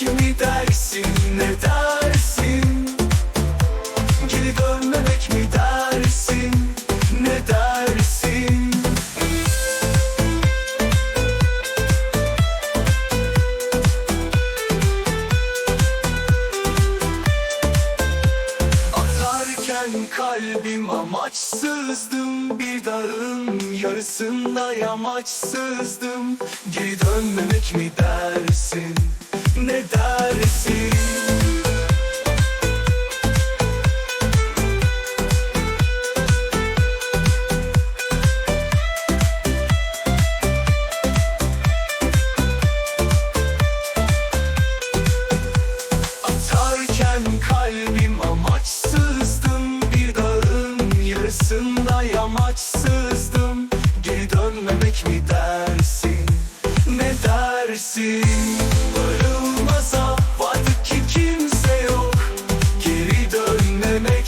kimi dersin ne dersin? Geri dönmemek mi dersin ne dersin? Atarken kalbim amaçsızdım bir dağın yarısında yamaçsızdım. Geri dönmemek mi dersin?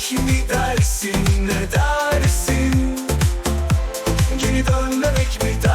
Dönmemek mi dersin ne dersin? Geri dönmemek mi dersin